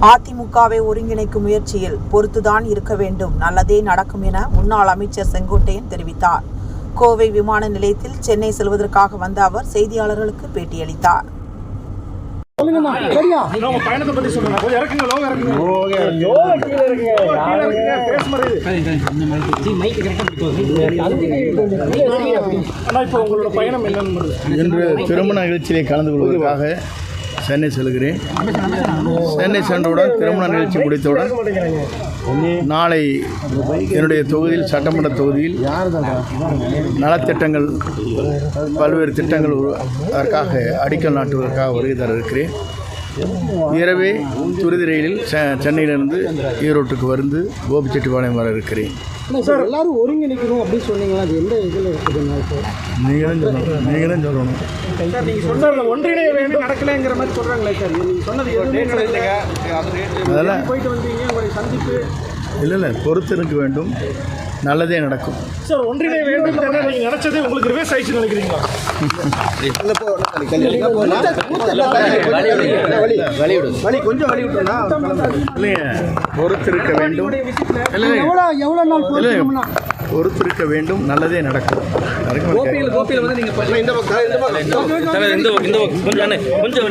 அதிமுகவை ஒருங்கிணைக்கும் முயற்சியில் பொறுத்துதான் இருக்க வேண்டும். நல்லதே நடக்கும் என முன்னாள் அமைச்சர் செங்கோட்டையன் தெரிவித்தார். கோவை விமான நிலையத்தில் சென்னை செல்வதற்காக வந்த அவர் செய்தியாளர்களுக்கு பேட்டியளித்தார். இன்று திருமண நிகழ்ச்சியிலே கலந்து கொள்வதற்காக சென்னை செல்கிறேன். சென்னை சென்றவுடன் திருமண நிகழ்ச்சி முடித்தவுடன் நாளை என்னுடைய தொகுதியில் சட்டமன்ற தொகுதியில் நலத்திட்டங்கள் பல்வேறு திட்டங்கள் அதற்காக அடிக்கல் நாட்டுவதற்காக வருகை தர இருக்கிறேன் இரவே துரித ரயிலில் செ- சென்னையிலிருந்து ஈரோட்டுக்கு வந்து கோபிச்செட்டிப்பாளையம் வர இருக்கிறேன். சார் எல்லாரும் ஒருங்கிணைக்கணும் அப்படின்னு சொன்னீங்களா? அது எந்த இதில் இருக்குதுன்னா இப்போ? நீங்களும் சொல்லணும். நீங்களும் சொல்லணும். சார் நீங்க சொன்னதுல ஒன்றிணைய வேண்டும் நடக்கலைங்கிற மாதிரி சொல்றாங்களே சார். நீங்க சொன்னது. அதெல்லாம் போயிட்டு வந்தீங்க உங்களுடைய சந்திப்பு. இல்லை இல்லை பொறுத்து இருக்க வேண்டும். நல்லதே நடக்கும் சார் ஒன்றிணைய வேண்டும் தானே நீங்க நினைச்சதே உங்களுக்கு ரிவேஸ் ஆயிடுச்சு நினைக்கிறீங்களா இல்லைங்க பொறுத்திருக்க வேண்டும் இல்லை இல்லை. எவ்வளோ எவ்வளோ நாள் இல்லை போயிருக்கோம்னா பொறுத்திருக்க வேண்டும் நல்லதே நடக்கும் நடக்கும் கோபியில் கோபியில் வந்து நீங்கள் இந்த பக்கம் இந்த பக்கம் கொஞ்சம் கொஞ்சம்